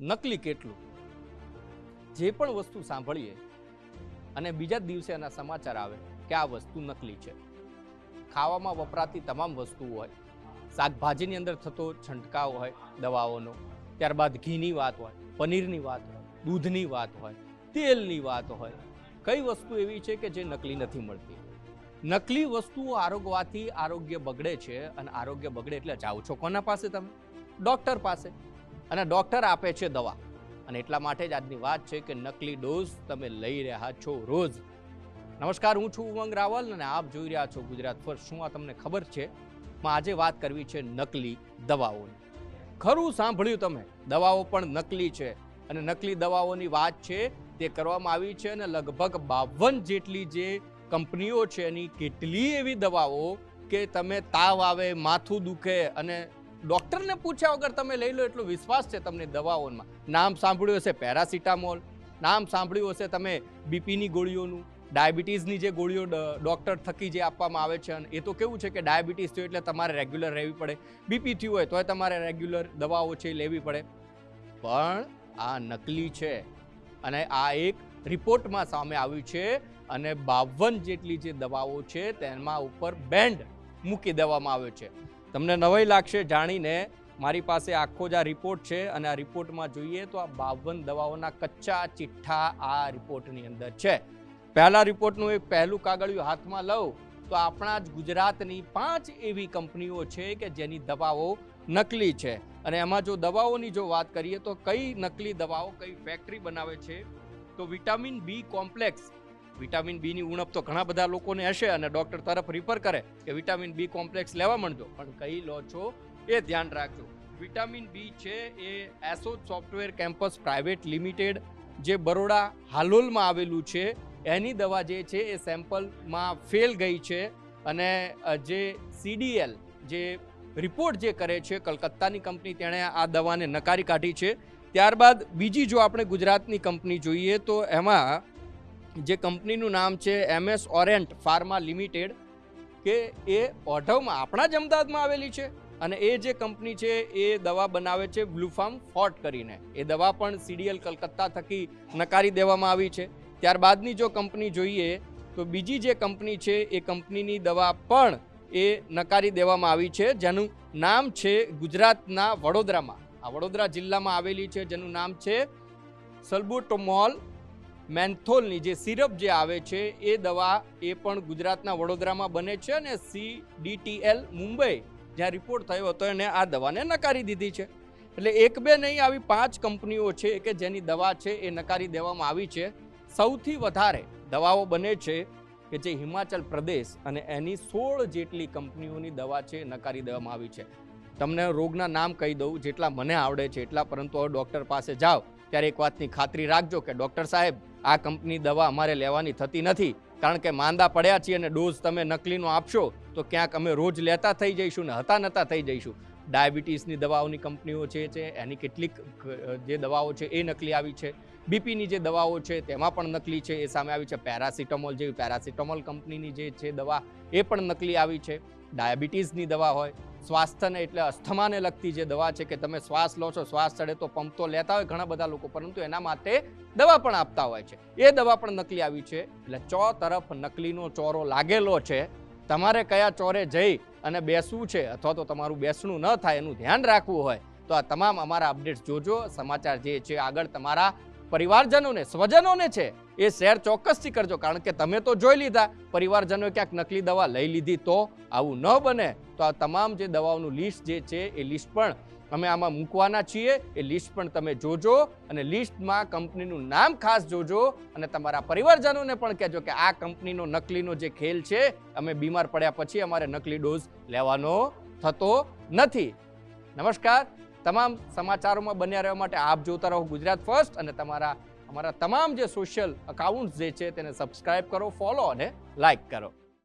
નકલી કેટલું? જે પણ વસ્તુ સાંભળીએ અને બીજા દિવસે એના સમાચાર આવે કે આ વસ્તુ નકલી છે. ખાવામાં વપરાતી તમામ વસ્તુઓ હોય, શાકભાજીની અંદર થતો છંટકાવ હોય દવાઓનો, ત્યારબાદ ઘીની વાત હોય, પનીરની વાત હોય, દૂધની વાત હોય, તેલની વાત હોય, કઈ વસ્તુ એવી છે કે જે નકલી નથી મળતી? નકલી વસ્તુઓ આરોગવાથી આરોગ્ય બગડે છે અને આરોગ્ય બગડે એટલે જાઓ છો કોના પાસે તમે? ડૉક્ટર પાસે? અને ડોક્ટર આપે છે દવા. અને એટલા માટે જ આજની વાત છે કે નકલી ડોઝ તમે લઈ રહ્યા છો રોજ. નમસ્કાર, હું છું ઉમંગ રાવલ અને આપ જોઈ રહ્યા છો ગુજરાત પર શું આ તમને ખબર છે? માં આજે વાત કરવી છે નકલી દવાઓની. ખરું સાંભળ્યું તમે, દવાઓ પણ નકલી છે. અને નકલી દવાઓની વાત છે, તે કરવામાં આવી છે અને લગભગ બાવન જેટલી જે કંપનીઓ છે એની કેટલી એવી દવાઓ કે તમે તાવ આવે, માથું દુખે અને ડોક્ટરને પૂછ્યા વગર તમે લઈ લો એટલો વિશ્વાસ છે તમને દવાઓમાં. નામ સાંભળ્યું હશે પેરાસિટામોલ, નામ સાંભળ્યું હશે તમે બીપીની ગોળીઓનું. ડાયાબિટીસની જે ગોળીઓ ડૉક્ટર થકી જે આપવામાં આવે છે અને એ તો કેવું છે કે ડાયાબિટીસ થયું એટલે તમારે રેગ્યુલર રહેવી પડે. બીપી થયું હોય તોય તમારે રેગ્યુલર દવાઓ છે લેવી પડે. પણ આ નકલી છે અને આ એક રિપોર્ટમાં સામે આવ્યું છે અને બાવન જેટલી જે દવાઓ છે તેમાં ઉપર બેન્ડ મૂકી દેવામાં આવ્યો છે. તમને નવાઈ લાગશે જાણીને મારી પાસે આખો જ આ રિપોર્ટ છે અને આ રિપોર્ટમાં જોઈએ તો આ બાવન દવાઓના કચ્ચા ચિઠ્ઠા આ રિપોર્ટની અંદર છે. પહેલા રિપોર્ટનું એક પહેલું કાગળિયું હાથમાં લઉં તો આપણા જ ગુજરાતની પાંચ એવી કંપનીઓ છે કે જેની દવાઓ નકલી છે. અને એમાં જો દવાઓની જો વાત કરીએ તો કઈ નકલી દવાઓ કઈ ફેક્ટરી બનાવે છે? તો વિટામિન બી કોમ્પ્લેક્સ વિટામિન બીની ઉણપ તો ઘણા બધા લોકોને હશે અને ડૉક્ટર તરફ રિફર કરે કે વિટામિન બી કોમ્પ્લેક્સ લેવા માંડજો. પણ કહી લો છો, એ ધ્યાન રાખજો. વિટામિન બી છે એ એસોજ સોફ્ટવેર કેમ્પસ પ્રાઇવેટ લિમિટેડ જે બરોડા હાલોલમાં આવેલું છે, એની દવા જે છે એ સેમ્પલમાં ફેલ ગઈ છે અને જે સીડીએલ જે રિપોર્ટ જે કરે છે, કલકત્તાની કંપની તેણે આ દવાને નકારી કાઢી છે. ત્યારબાદ બીજી જો આપણે ગુજરાતની કંપની જોઈએ તો એમાં જે કંપનીનું નામ છે એમએસ ઓરેન્ટ ફાર્મા લિમિટેડ, કે એ ઓઢવમાં આપણા જ અમદાવાદમાં આવેલી છે અને એ જે કંપની છે એ દવા બનાવે છે બ્લુફાર્મ ફોર્ટ કરીને. એ દવા પણ સીડીએલ કલકત્તા થકી નકારી દેવામાં આવી છે. ત્યારબાદની જો કંપની જોઈએ, તો બીજી જે કંપની છે એ કંપનીની દવા પણ એ નકારી દેવામાં આવી છે, જેનું નામ છે ગુજરાતના વડોદરામાં. આ વડોદરા જિલ્લામાં આવેલી છે, જેનું નામ છે સલ્બુટોમોલ મેન્થોલની જે સિરપ જે આવે છે, એ દવા એ પણ ગુજરાતના વડોદરામાં બને છે અને સી ડીટીએલ મુંબઈ જ્યાં રિપોર્ટ થયો હતો, એને આ દવાને નકારી દીધી છે. એટલે એક બે નહીં, આવી પાંચ કંપનીઓ છે કે જેની દવા છે એ નકારી દેવામાં આવી છે. સૌથી વધારે દવાઓ બને છે કે જે હિમાચલ પ્રદેશ અને એની સોળ જેટલી કંપનીઓની દવા છે નકારી દેવામાં આવી છે. તમને રોગના નામ કહી દઉં, જેટલા મને આવડે છે એટલા, પરંતુ હવે ડૉક્ટર પાસે જાઓ, ત્યારે એક વાતની ખાતરી રાખજો કે ડૉક્ટર સાહેબ આ કંપની દવા અમારે લેવાની થતી નથી. કારણ કે માંદા પડ્યા છીએ અને ડોઝ તમે નકલીનો આપશો, તો ક્યાંક અમે રોજ લેતા થઈ જઈશું ને હતા નતા થઈ જઈશું. ડાયાબિટીસની દવાઓની કંપનીઓ છે એની કેટલીક જે દવાઓ છે એ નકલી આવી છે. બીપીની જે દવાઓ છે તેમાં પણ નકલી છે, એ સામે આવી છે. પેરાસિટામોલ જેવી પેરાસિટામોલ કંપનીની જે છે દવા, એ પણ નકલી આવી છે. ડાયાબિટીસની દવા હોય, સ્વાસ્થ્યને એટલે અસ્થમાને લગતી જે દવા છે કે તમે શ્વાસ લો છો, શ્વાસ ચડે તો પંપ તો લેતા હોય ઘણા બધા લોકો, પરંતુ એના માટે દવા પણ આપતા હોય છે. એ દવા પણ નકલી આવી છે. એટલે ચો તરફ નકલીનો ચોરો લાગેલો છે, તમારે કયા ચોરે જઈ અને બેસવું છે અથવા તો તમારું બેસણું ન થાય એનું ધ્યાન રાખવું હોય, તો આ તમામ અમારા અપડેટ્સ જોજો. સમાચાર જે છે, આગળ તમારા પરિવારજનોને, સ્વજનોને છે. એ શેર ચોક્કસથી કરજો, કારણ કે તમે તો જોઈ લીધા. પરિવારજનોએ ક્યાંક નકલી દવા લઈ લીધી તો આવું ન બને. તો આ તમામ જે દવાઓનું લિસ્ટ જે છે, એ લિસ્ટ પણ અમે આમાં મૂકવાના છીએ. એ લિસ્ટ પણ તમે જોજો અને લિસ્ટમાં કંપનીનું નામ ખાસ જોજો અને તમારા પરિવારજનોને પણ કહેજો કે આ કંપનીનો નકલીનો જે ખેલ છે, અમે બીમાર પડ્યા પછી અમારે નકલી ડોઝ લેવાનો થતો નથી. નમસ્કાર. તમામ સમાચારોમાં બન્યા રહેવા માટે આપ જોતા રહો ગુજરાત ફર્સ્ટ અને તમારા અમારા તમામ જે સોશિયલ અકાઉન્ટ્સ જે છે તેને સબસ્ક્રાઇબ કરો ફોલો અને લાઇક કરો.